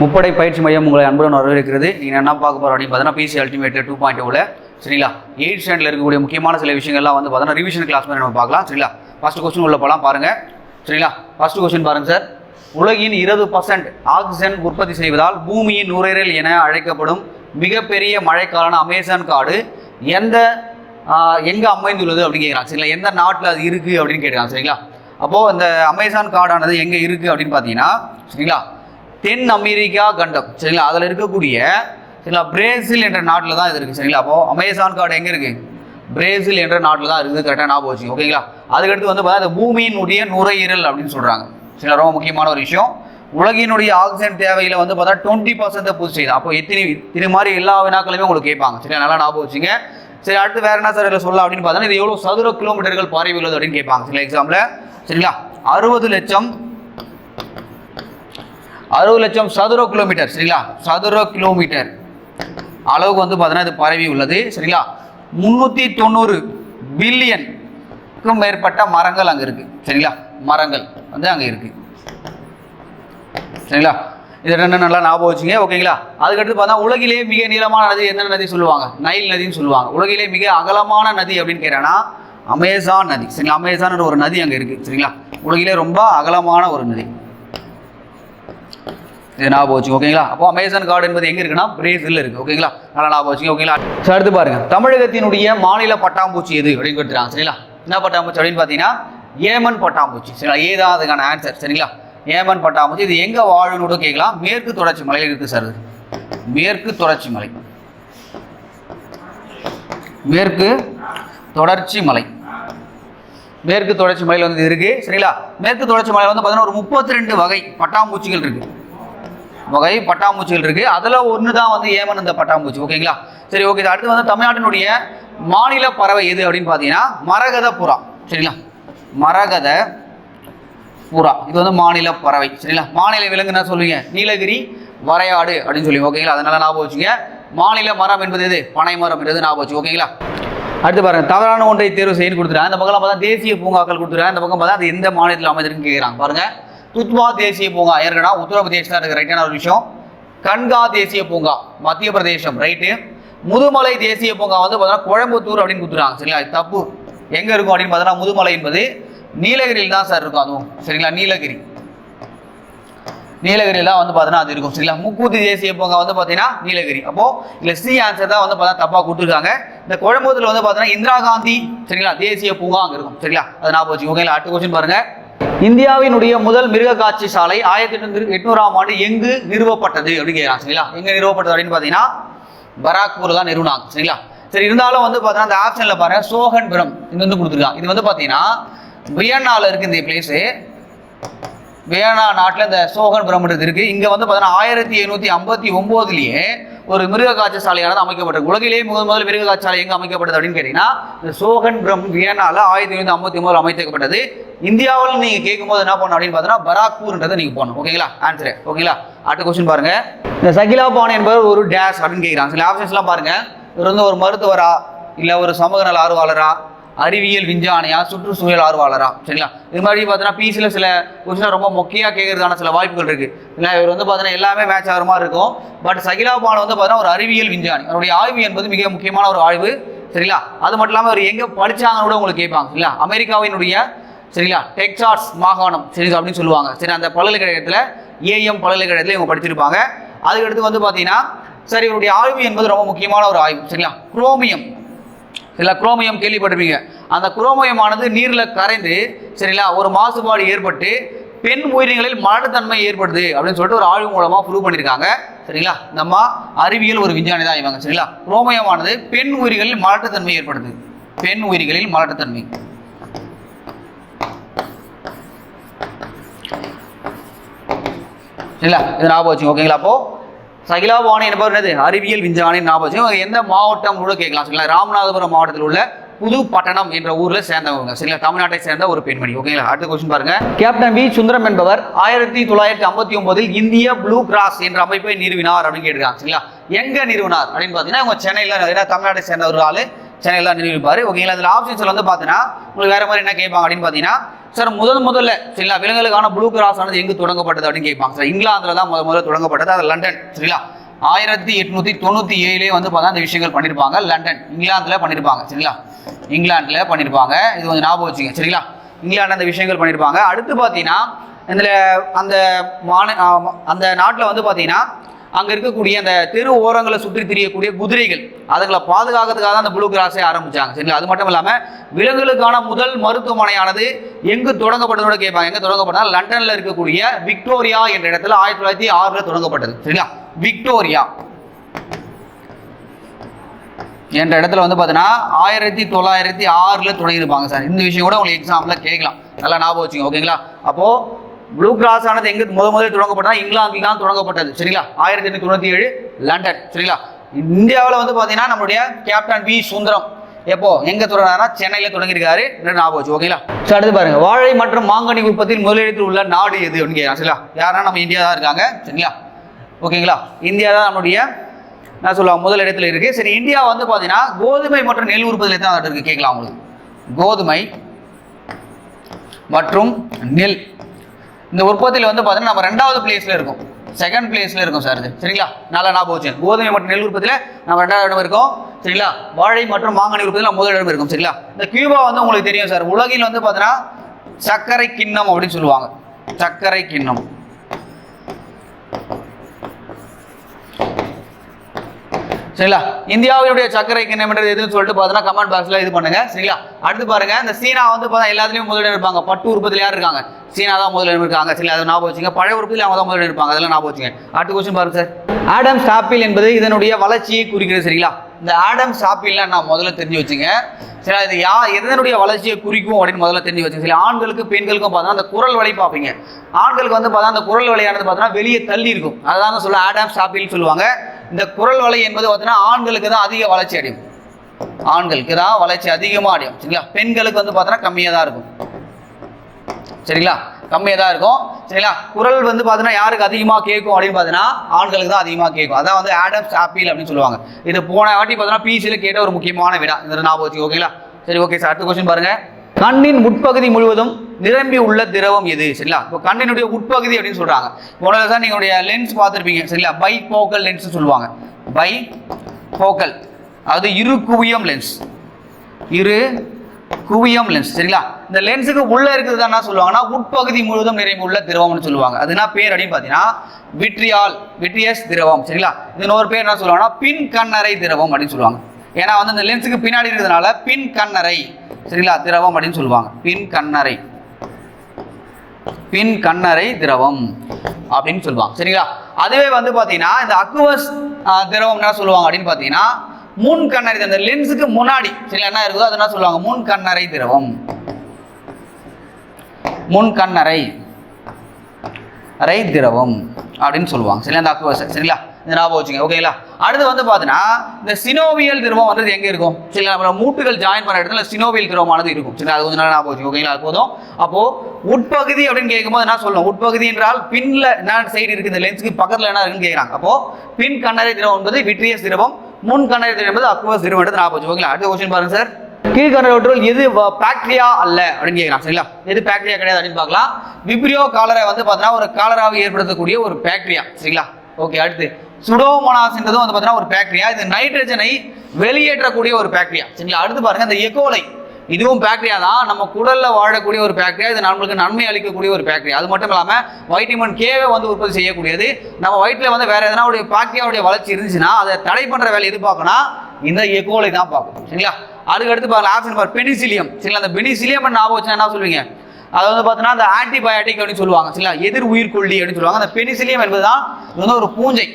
முப்படை பயிற்சி மையம் உங்களை அன்புடன் வரவேற்கிறது. நீங்கள் என்ன பார்க்க போகிறோம் அப்படின்னு பார்த்தீங்கன்னா பிசி அல்டிமேட் டூ பாயிண்ட் டூவில் சரிங்களா? எயிட் ஸ்டாண்டில் இருக்கக்கூடிய முக்கியமான சில விஷயங்கள்லாம் வந்து பார்த்தீங்கன்னா ரிவிஷன் கிளாஸ் மாதிரி நம்ம பார்க்கலாம். சரிங்களா? ஃபர்ஸ்ட் கொஸ்டின் உள்ள போகலாம் பாருங்கள் சரிங்களா? ஃபஸ்ட் கொஸ்டின் பாருங்கள் சார் உலகின் இருபது பர்சன்ட் ஆக்சிஜன் உற்பத்தி செய்வதால் பூமியின் நுரையீரல் என அழைக்கப்படும் மிகப்பெரிய மழைக்காலான அமேசான் காடு எந்த எங்கே அமைந்துள்ளது அப்படின்னு கேட்குறாங்க. சரிங்களா? எந்த நாட்டில் அது இருக்குது அப்படின்னு கேட்குறாங்க. சரிங்களா? அப்போது இந்த அமேசான் காடானது எங்கே இருக்குது அப்படின்னு பார்த்தீங்கன்னா சரிங்களா? தென் அமெரிக்கா கண்டம் சரிங்களா? அதில் இருக்கக்கூடிய சரிங்களா? பிரேசில் என்ற நாட்டில் தான் இது இருக்குது சரிங்களா? அப்போது அமேசான் காடு எங்கே இருக்குது பிரேசில் என்ற நாட்டில் தான் இருக்குது கரெக்டாக ஞாபகம் வச்சு ஓகேங்களா? அதுக்கடுத்து வந்து பார்த்தா இந்த பூமியினுடைய நுரையீரல் அப்படின்னு சொல்கிறாங்க சரிங்களா? ரொம்ப முக்கியமான ஒரு விஷயம். உலகினுடைய ஆக்சிஜன் தேவையில் வந்து பார்த்தா டுவெண்ட்டி பர்சன்ட் பூர்த்தி செய்யுது. அப்போ எத்தனை இது மாதிரி எல்லா வினாக்களுமே உங்களுக்கு கேட்பாங்க சரிங்களா? நல்லா ஞாபகம் வச்சுங்க. சரி அடுத்து வேற என்ன சார் இதில் சொல்ல அப்படின்னு பார்த்தோன்னா இது எவ்வளோ சதுர கிலோமீட்டர்கள் பரவி உள்ளது அப்படின்னு கேட்பாங்க சில எக்ஸாம்பிள் சரிங்களா? அறுபது லட்சம் அறுபது லட்சம் சதுர கிலோமீட்டர் சரிங்களா? சதுர கிலோமீட்டர் அளவுக்கு வந்து பார்த்தீங்கன்னா இது பரவி உள்ளது சரிங்களா? முந்நூற்றி தொண்ணூறு பில்லியனுக்கும் மேற்பட்ட மரங்கள் அங்கே இருக்குது சரிங்களா? மரங்கள் வந்து அங்கே இருக்குது சரிங்களா? இது ரெண்டு நல்லா ஞாபகம் வச்சுங்க ஓகேங்களா? அதுக்கடுத்து பார்த்தா உலகிலே மிக நீளமான நதி எந்த நதி சொல்லுவாங்க? நைல் நதின்னு சொல்லுவாங்க. உலகிலே மிக அகலமான நதி அப்படின்னு கேட்டானா அமேசான் நதி சரிங்களா? அமேசான் ஒரு நதி அங்கே இருக்குது சரிங்களா? உலகிலே ரொம்ப அகலமான ஒரு நதி. இது ஞாபகம் வச்சுங்க ஓகேங்களா அப்போ அமேசான் கார்டு என்பது எங்கே இருக்குன்னா பிரேசில் இருக்குது ஓகேங்களா நல்லா ஞாபகம் வச்சுங்க ஓகேங்களா சார் அடுத்து பாருங்க தமிழகத்தினுடைய மாநில பட்டாம்பூச்சி எது அப்படின்னு கொடுத்துருக்காங்க சரிங்களா? என்ன பட்டாம்பூச்சி அப்படின்னு பார்த்தீங்கன்னா ஏமன் பட்டாம்பூச்சி சரிங்களா? ஏதான் அதுக்கான ஆன்சர் சரிங்களா? ஏமன் பட்டாம்பூச்சி இது எங்கே வாழுன்னு கேட்கலாம். மேற்கு தொடர்ச்சி மலையில் இருக்குது சார் இது. மேற்கு தொடர்ச்சி மலை. மேற்கு தொடர்ச்சி மலை. மேற்கு தொடர்ச்சி மலையில் வந்து இருக்குது சரிங்களா? மேற்கு தொடர்ச்சி மலையில் வந்து பார்த்தீங்கன்னா ஒரு முப்பத்தி ரெண்டு வகை பட்டாம்பூச்சிகள் இருக்குது வகை பட்டாம்பூச்சிகள் இருக்கு. அதில் ஒன்று தான் வந்து ஏமன் இந்த பட்டாம்பூச்சி. ஓகேங்களா? சரி ஓகே. அடுத்து வந்து தமிழ்நாட்டினுடைய மாநில பறவை எது அப்படின்னு பார்த்தீங்கன்னா மரகத புறா. சரிங்களா? மரகத புறா. இது வந்து மாநில பறவை. சரிங்களா? மாநில விலங்கு என்ன சொல்லுவீங்க நீலகிரி வரையாடு அப்படின்னு சொல்லி ஓகேங்களா? அதனால ஞாபகம் வச்சுங்க மாநில மரம் என்பது எது? பனை மரம் என்பது ஞாபகம் வச்சு ஓகேங்களா? அடுத்து பாருங்க. தவறான ஒன்றை தேர்வு செய்யணும் கொடுத்துருக்காங்க அந்த பக்கம் பார்த்தா தேசிய பூங்காக்கள் கொடுத்துருக்காங்க. அந்த பக்கம் பார்த்தா அது எந்த மாநிலத்தில் அமைந்திருக்குன்னு கேட்குறாங்க பாருங்க. துத்வா தேசிய பூங்கா. ஏற்கனவே உத்தரப்பிரதேசத்தில் இருக்கு. ரைட்டான ஒரு விஷயம். கன்கா தேசிய பூங்கா. மத்திய பிரதேசம். ரைட்டு முதுமலை தேசிய பூங்கா வந்து பார்த்தீங்கன்னா கோயம்புத்தூர் அப்படின்னு கொடுத்துருக்காங்க. சரிங்களா? தப்பு. எங்கே இருக்கும் அப்படின்னு பார்த்தீங்கன்னா முதுமலை என்பது நீலகிரியில் தான் சார் இருக்கும் அதுவும். சரிங்களா? நீலகிரி. நீலகிரியில் வந்து பார்த்தீங்கன்னா அது இருக்கும். சரிங்களா? முக்கூத்தி தேசிய பூங்கா வந்து பார்த்தீங்கன்னா நீலகிரி. அப்போ இல்லை சி ஆன்சர் தான் வந்து பார்த்தா தப்பாக கொடுத்துருக்காங்க. இந்த கோயம்புத்தூர்ல வந்து பார்த்தீங்கன்னா இந்திரா காந்தி சரிங்களா? தேசிய பூங்கா அங்கே இருக்கும். சரிங்களா? அது நான் போச்சு ஓகேங்களா அடுத்த கொஸ்டின் பாருங்க. இந்தியாவினுடைய முதல் மிருக காட்சி சாலை ஆயிரத்தி எட்நூறு எட்நூறாம் ஆண்டு எங்கு நிறுவப்பட்டது அப்படின்னு கேட்குறாங்க சரிங்களா? எங்க நிறுவப்பட்டது அப்படின்னு பார்த்தீங்கன்னா பராக்பூர் தான் நிறுவனாங்க சரிங்களா? சரி இருந்தாலும் வந்து பாத்தீங்கன்னா அந்த ஆப்ஷனில் பாருங்க சோகன்புரம் இது வந்து கொடுத்துருக்காங்க. இது வந்து பாத்தீங்கன்னா வியன்னால இருக்கு இந்த பிளேஸு வியன்னா நாட்டில் இந்த சோகன்புரம் இருக்குது இங்கே வந்து பார்த்தீங்கன்னா ஆயிரத்தி எழுநூற்றி ஐம்பத்தி ஒம்போதுலேயே ஒரு மிருக காட்சி சாலையானது அமைக்கப்பட்டது உலகிலேயே முதல் முதல் மிருக காட்சாலை எங்கே அமைக்கப்பட்டது அப்படின்னு கேட்டிங்கன்னா இந்த சோகன்புரம் வியனால ஆயிரத்தி எழுநூற்றி ஐம்பத்தி ஒம்போதில் அமைக்கப்பட்டது. இந்தியாவில் நீங்கள் கேட்கும்போது என்ன பண்ணணும் அப்படின்னு பார்த்தீங்கன்னா பராக்பூர்ன்றதை நீங்கள் போகணும் ஓகேங்களா ஆன்சரு ஓகேங்களா அடுத்த கொஸ்டின் பாருங்க. இந்த சகிலா பான் என்பவர் ஒரு டேஷ் அப்படின்னு கேட்குறாங்க சில ஆப்ஷன்ஸ்லாம் பாருங்க. இவர் வந்து ஒரு மருத்துவரா? இல்லை ஒரு சமூக நல ஆர்வலரா? அறிவியல் விஞ்ஞானியா சுற்றுச்சூழல் ஆர்வலரா? சரிங்களா? இது மாதிரி பார்த்தீங்கன்னா பிசியில் சில கொஸ்டின் ரொம்ப முக்கியமாக கேட்கறதுக்கான சில வாய்ப்புகள் இருக்கு. இல்லை இவர் வந்து பார்த்தீங்கன்னா எல்லாமே மேட்ச் ஆகிற மாதிரி இருக்கும். பட் சகிலா பான் வந்து பார்த்தீங்கன்னா ஒரு அறிவியல் விஞ்ஞானி. அவருடைய ஆய்வு என்பது மிக முக்கியமான ஒரு ஆய்வு. சரிங்களா? அது மட்டும் இல்லாமல் அவர் எங்கே படித்தாங்கன்னு கூட உங்களுக்கு கேட்பாங்க. சரிங்களா? அமெரிக்காவினுடைய சரிங்களா? டெக்சாஸ் மாகாணம் சரி அப்படின்னு சொல்லுவாங்க. சரி அந்த பல்கலைக்கழகத்தில் ஏஎம் பல்கலைக்கழகத்தில் இவங்க படிச்சிருப்பாங்க. அதுக்கடுத்து வந்து பார்த்தீங்கன்னா சரி இவருடைய ஆய்வு என்பது ரொம்ப முக்கியமான ஒரு ஆய்வு. சரிங்களா? குரோமியம். சரிங்களா குரோமியம் கேள்விப்பட்டிருப்பீங்க. அந்த குரோமியமானது நீரில் கரைந்து சரிங்களா ஒரு மாசுபாடு ஏற்பட்டு பெண் உயிரினங்களில் மலட்டுத்தன்மை ஏற்படுது அப்படின்னு சொல்லிட்டு ஒரு ஆய்வு மூலமாக ப்ரூவ் பண்ணியிருக்காங்க சரிங்களா? நம்ம அறிவியல் ஒரு விஞ்ஞானி தான் இவங்க சரிங்களா? குரோமியமானது பெண் உயிரிகளில் மலட்டுத்தன்மை ஏற்படுது. பெண் உயிரிகளில் மலட்டுத்தன்மை. சரிங்களா இது ஞாபகம் வச்சுங்க ஓகேங்களா? அப்போது சகிலாபாணி என்பவர் என்னது? அறிவியல் விஞ்ஞானி ஞாபகம் எந்த மாவட்டம் கூட கேட்கலாம். சரிங்களா? ராமநாதபுரம் மாவட்டத்தில் உள்ள புது பட்டணம் என்ற ஊர்ல சேர்ந்தவங்க. சரிங்களா? தமிழ்நாட்டை சேர்ந்த ஒரு பெண்மணி. ஓகேங்களா? அடுத்த கொஸ்டின் பாருங்க. கேப்டன் வி சுந்தரம் என்பவர் ஆயிரத்தி தொள்ளாயிரத்தி ஐம்பத்தி ஒன்பதில் இந்திய ப்ளூ கிராஸ் என்ற அமைப்பை நிறுவினார் அப்படின்னு கேட்டிருக்காங்க. சரிங்களா? எங்க நிறுவினார் அப்படின்னு பார்த்தீங்கன்னா இவங்க சென்னையில் தமிழ்நாட்டை சேர்ந்த ஒரு ஆளு. சென்னையில் தான் நிறுவிப்பார் ஓகேங்களா? அதில் ஆப்ஷன்ஸில் வந்து பார்த்தீங்கன்னா உங்களுக்கு வேறு மாதிரி என்ன கேட்பாங்க அப்படின்னு பார்த்தீங்கன்னா சார் முதல் முதல்ல சரிங்களா விலங்குகளுக்கான ப்ளூ கிராஸ் ஆனது எங்கு தொடங்கப்பட்டது அப்படின்னு கேட்பாங்க. சார் இங்கிலாந்தில் தான் முதல் முதல்ல தொடங்கப்பட்டது. அது லண்டன் சரிங்களா? ஆயிரத்தி எட்நூத்தி தொண்ணூற்றி ஏழுலேயே வந்து பார்த்தா அந்த விஷயங்கள் பண்ணியிருப்பாங்க லண்டன் இங்கிலாந்தில் பண்ணியிருப்பாங்க சரிங்களா? இங்கிலாந்தில் பண்ணியிருப்பாங்க இது கொஞ்சம் ஞாபகம் வச்சுங்க சரிங்களா? இங்கிலாந்து அந்த விஷயங்கள் பண்ணியிருப்பாங்க அடுத்து பார்த்தீங்கன்னா இதில் அந்த மாநில அந்த நாட்டில் வந்து பார்த்தீங்கன்னா அங்கே இருக்கக்கூடிய அந்த தெரு ஓரங்களை சுற்றி திரியக்கூடிய குதிரைகள் அதுங்களை பாதுகாக்கிறதுக்காக தான் அந்த ப்ளூ கிராஸை ஆரம்பிச்சாங்க. சரிங்களா? அது மட்டும் இல்லாமல் விலங்குகளுக்கான முதல் மருத்துவமனையானது எங்கு தொடங்கப்பட்டதோட கேட்பாங்க. எங்கே தொடங்கப்பட்டா லண்டனில் இருக்கக்கூடிய விக்டோரியா என்ற இடத்துல ஆயிரத்தி தொள்ளாயிரத்தி ஆறில் தொடங்கப்பட்டது. சரிங்களா? விக்டோரியா என்ற இடத்துல வந்து பார்த்தீங்கன்னா ஆயிரத்தி தொள்ளாயிரத்தி ஆறில் தொடங்கியிருப்பாங்க சார். இந்த விஷயம் கூட உங்களுக்கு எக்ஸாம்பிளாக கேட்கலாம். நல்லா ஞாபகம் வச்சுங்க ஓகேங்களா அப்போது ப்ளூ கிராஸ் ஆனது எங்கே முத முதல் தொடங்கப்பட்டதா இங்கிலாந்தில் தான் தொடங்கப்பட்டது. சரிங்களா? ஆயிரத்தி எண்ணூற்றி தொண்ணூற்றி ஏழு லண்டன். சரிங்களா? இந்தியாவில் வந்து பார்த்தீங்கன்னா நம்மளுடைய கேப்டன் வி சுந்தரம். எப்போ? எங்க தொடங்கினா சென்னையில தொடங்கியிருக்காரு. என்று ஞாபகம் வச்சு ஓகேங்களா? ஸோ அடுத்து பாருங்க. வாழை மற்றும் மாங்கனி உற்பத்தியில் முதலிடத்தில் உள்ள நாடு எது? அப்படின்னு கேட்கலாம் சரிங்களா? யாருன்னா நம்ம இந்தியா தான் இருக்காங்க. சரிங்களா? ஓகேங்களா? இந்தியா தான் நம்மளுடைய நான் சொல்லுவாங்க முதல் இடத்துல இருக்கு. சரி இந்தியா வந்து பார்த்தீங்கன்னா கோதுமை மற்றும் நெல் உற்பத்தியில் எத்தனை இருக்கு? கேட்கலாம் உங்களுக்கு. கோதுமை மற்றும் நெல். இந்த உற்பத்தியில் வந்து பார்த்தீங்கன்னா நம்ம ரெண்டாவது பிளேஸில் இருக்கும். செகண்ட் பிளேஸில் இருக்கும் சார் இது. சரிங்களா? நல்லா ஞாபகம் வச்சு கோதுமை மற்றும் நெல் உற்பத்தியில் நம்ம ரெண்டாவது இடம் இருக்கும். சரிங்களா? வாழை மற்றும் மாங்கனி உற்பத்தியில் நம்ம முதல் இடம் இருக்கும். சரிங்களா? இந்த கியூபா வந்து உங்களுக்கு தெரியும் சார் உலகில் வந்து பார்த்தீங்கன்னா சர்க்கரை கிண்ணம் அப்படின்னு சொல்லுவாங்க. சர்க்கரை கிண்ணம். சரிங்களா? இந்தியாவினுடைய சர்க்கரை கிண்ணம்ன்றது எதுன்னு சொல்லிட்டு பார்த்தீங்கன்னா கமெண்ட் பாக்ஸ்ல இது பண்ணுங்க. சரிங்களா? அடுத்து பாருங்க இந்த சீனா வந்து பார்த்தா எல்லாத்துலயும் முதலிடம் இருப்பாங்க. பட்டு உற்பத்தியில் யார் இருக்காங்க? சீனா தான் முதலிடம் இருக்காங்க. சரி அதை ஞாபகம் வச்சுங்க. பழைய உற்பத்தியில் அவங்க தான் முதலிடம் இருப்பாங்க. அதெல்லாம் ஞாபகம் வச்சுங்க. அடுத்த கொஸ்டின் பாருங்க சார் ஆடம் ஸ்டாப்பில் என்பது இதனுடைய வளர்ச்சியை குறிக்கிறது சரிங்களா? இந்த ஆடம் சாப்பிள்னா நான் முதல்ல தெரிஞ்சு வச்சுங்க. சரி இது யா எதனுடைய வளர்ச்சியை குறிக்கும் அப்படின்னு முதல்ல தெரிஞ்சு வச்சுங்க. சரி ஆண்களுக்கு பெண்களுக்கும் பார்த்தோன்னா அந்த குரல் வலை பார்ப்பீங்க. ஆண்களுக்கு வந்து பார்த்தா அந்த குரல் வலையானது பார்த்தோன்னா வெளியே தள்ளி இருக்கும். அதான் சொல்ல ஆடம் சாப்பிள்னு சொல்லுவாங்க. இந்த குரல் வலை என்பது பார்த்தீங்கன்னா ஆண்களுக்கு தான் அதிக வளர்ச்சி அடையும். ஆண்களுக்கு தான் வளர்ச்சி அதிகமாக அடையும். சரிங்களா? பெண்களுக்கு வந்து பார்த்தீங்கன்னா கம்மியாக தான் இருக்கும். சரிங்களா? கம்மியாக தான் இருக்கும். சரிங்களா? குரல் வந்து பார்த்தீங்கன்னா யாருக்கு அதிகமாக கேட்கும் அப்படின்னு பார்த்தீங்கன்னா ஆண்களுக்கு தான் அதிகமாக கேட்கும். அதான் வந்து ஆடம்ஸ் ஆப்பிள் அப்படின்னு சொல்லுவாங்க. இது போன வாட்டி பார்த்தீங்கன்னா பிசியில் கேட்ட ஒரு முக்கியமான விடா. இந்த ஞாபகம் ஓகேங்களா சரி ஓகே சார் அடுத்த கொஸ்டின் பாருங்கள் கண்ணின் உட்பகுதி முழுவதும் நிரம்பி உள்ள திரவம் எது? சரிங்களா? இப்போ கண்ணினுடைய உட்பகுதி அப்படின்னு சொல்றாங்க. உடனே தான் நீங்களுடைய லென்ஸ் பார்த்துருப்பீங்க. சரிங்களா? பை போக்கல் லென்ஸ் சொல்லுவாங்க. பை போக்கல் அது இரு குவியம் லென்ஸ் இரு குவியம் லென்ஸ் சரிங்களா? இந்த லென்ஸுக்கு உள்ள இருக்கிறது என்ன சொல்லுவாங்கன்னா உட்பகுதி முழுவதும் நிறைவு உள்ள திரவம்னு சொல்லுவாங்க. அதுனா பேர் அப்படின்னு பார்த்தீங்கன்னா விட்ரியால் விட்ரியஸ் திரவம். சரிங்களா? இன்னொரு பேர் என்ன சொல்லுவாங்கன்னா பின் கண்ணறை திரவம் அப்படின்னு சொல்லுவாங்க. ஏன்னா வந்து இந்த லென்ஸுக்கு பின்னாடி இருக்கிறதுனால பின் கண்ணறை. சரிங்களா? திரவம் அப்படின்னு சொல்லுவாங்க. பின் கண்ணறை. பின் கண்ணறை திரவம் அப்படின்னு சொல்லுவாங்க. சரிங்களா? அதுவே வந்து பார்த்தீங்கன்னா இந்த அக்குவஸ் திரவம் என்ன சொல்லுவாங்க அப்படின்னு பார்த்தீங்கன்னா முன் கண்ணறை அந்த லென்ஸுக்கு முன்னாடி சரி என்ன இருக்குதோ அது என்ன சொல்லுவாங்க? முன் கண்ணறை திரவம். முன் கண்ணறை ரை திரவம் அப்படின்னு சொல்லுவாங்க. சரிங்களா அந்த அக்குவஸ் சரிங்களா? இந்த ஞாபகம் வச்சுங்க ஓகேங்களா அடுத்து வந்து பார்த்தீங்கன்னா இந்த சினோவியல் திரவம் வந்து எங்கே இருக்கும்? சரிங்களா நம்ம மூட்டுகள் ஜாயின் பண்ண இடத்துல சினோவியல் திரவமானது இருக்கும். சரிங்களா அது கொஞ்சம் நாள் ஞாபகம் வச்சுங்க ஓகேங்களா அது போதும். அப்போ உட்பகுதி அப்படின்னு கேட்கும்போது என்ன சொல்லணும் உட்பகுதி என்றால் பின்ல என்ன சைடு இருக்கு? இந்த லென்ஸுக்கு பக்கத்தில் என்ன இருக்குன்னு கேட்குறாங்க அப்போ பின் கண்ணறை திரவம் என்பது விட்ரியஸ் திரவம் முன் கண்ணறை திரவம் என்பது அக்வஸ் திரவம் எடுத்து ஞாபகம் ஓகேங்களா அடுத்த கொஸ்டின் பாருங்க சார் கீழ்கண்டவற்றுள் எது பாக்டீரியா அல்ல அப்படின்னு கேட்கலாம் சரிங்களா? எது பாக்டீரியா கிடையாது அப்படின்னு பார்க்கலாம். விப்ரியோ காலரை வந்து பார்த்தீங்கன்னா ஒரு காலராவை ஏற்படுத்தக்கூடிய ஒரு பாக்டீரியா சரிங்களா? ஓகே அடுத்து. சுடோமோனாஸ்ன்றது வந்து பார்த்தீங்கன்னா ஒரு பேக்டீரியா இது நைட்ரஜனை வெளியேற்றக்கூடிய ஒரு பேக்டீரியா சரிங்களா? அடுத்து பாருங்க இந்த e எக்கோலை இதுவும் பேக்டீரியா தான். நம்ம குடல்ல வாழக்கூடிய ஒரு பேக்டீரியா இது நம்மளுக்கு நன்மை அளிக்கக்கூடிய ஒரு பேக்டீரியா அது மட்டும் இல்லாமல் வைட்டமின் கேவை வந்து உற்பத்தி செய்யக்கூடியது. நம்ம வயிற்றில் வந்து வேற எதனா ஒரு பாக்டீரியாவுடைய வளர்ச்சி இருந்துச்சுன்னா அதை தடை பண்ற வேலை எது பார்க்கணும்னா இந்த e எக்கோலை தான் பார்க்கும். சரிங்களா? அதுக்கு அடுத்து பாருங்க ஆப்ஷன் பார் பெனிசிலியம் சரிங்களா? அந்த பெனிசிலியம் ஞாபகம் வச்சுன்னா என்ன சொல்லுவீங்க? அது வந்து பார்த்தீங்கன்னா அந்த ஆன்டிபயோட்டிக் அப்படின்னு சொல்லுவாங்க. சரிங்களா? எதிர் உயிர்கொல்லி அப்படின்னு சொல்லுவாங்க. அந்த பெனிசிலியம் என்பதுதான் இது வந்து ஒரு பூஞ்சை.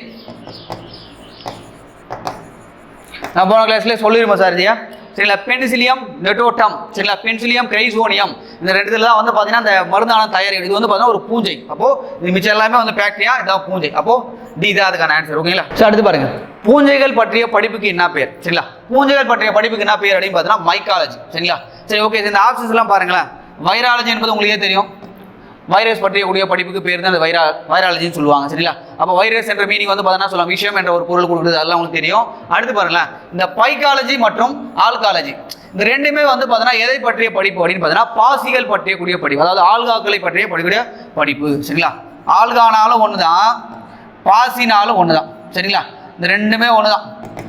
நான் போன கிளாஸ்ல சொல்லிருப்பேன் சார் இல்லையா சரிங்களா? பென்சிலியம் நெட்டோட்டம் சரிங்களா? பென்சிலியம் கிரைசோனியம் இந்த ரெண்டு இதில் தான் வந்து பார்த்தீங்கன்னா அந்த மருந்தான தயாரி இது வந்து பார்த்தீங்கன்னா ஒரு பூஞ்சை. அப்போ இது மிச்சம் எல்லாமே வந்து ஃபேக்ட்ரியா இதான் பூஞ்சை. அப்போ டி தான் அதுக்கான ஆன்சர் ஓகேங்களா? சார் அடுத்து பாருங்க. பூஞ்சைகள் பற்றிய படிப்புக்கு என்ன பேர் சரிங்களா? பூஞ்சைகள் பற்றிய படிப்புக்கு என்ன பேர் அப்படின்னு பார்த்தீங்கன்னா மைக்காலஜி சரிங்களா? சரி ஓகே இந்த ஆப்ஷன்ஸ் எல்லாம் பாருங்களேன். வைராலஜி என்பது உங்களுக்கே தெரியும்? வைரஸ் பற்றியக்கூடிய படிப்புக்கு பேர் தான் அந்த வைரா வைராலஜின்னு சொல்லுவாங்க சரிங்களா? அப்போ வைரஸ் என்ற மீனிங் வந்து பார்த்தோன்னா சொல்லலாம். விஷயம் என்ற ஒரு பொருள் கொடுக்குறது அதெல்லாம் உங்களுக்கு தெரியும். அடுத்து பாருங்களேன். இந்த பைக்காலஜி மற்றும் ஆல்காலஜி. இந்த ரெண்டுமே வந்து பார்த்தீங்கன்னா எதை பற்றிய படிப்பு அப்படின்னு பார்த்தீங்கன்னா பாசிகள் பற்றிய கூடிய படிப்பு. அதாவது ஆல்காக்களை பற்றிய படிக்கூடிய படிப்பு சரிங்களா? ஆல்கானாலும் ஒன்று தான் பாசினாலும் ஒன்று தான் சரிங்களா? இந்த ரெண்டுமே ஒன்று தான்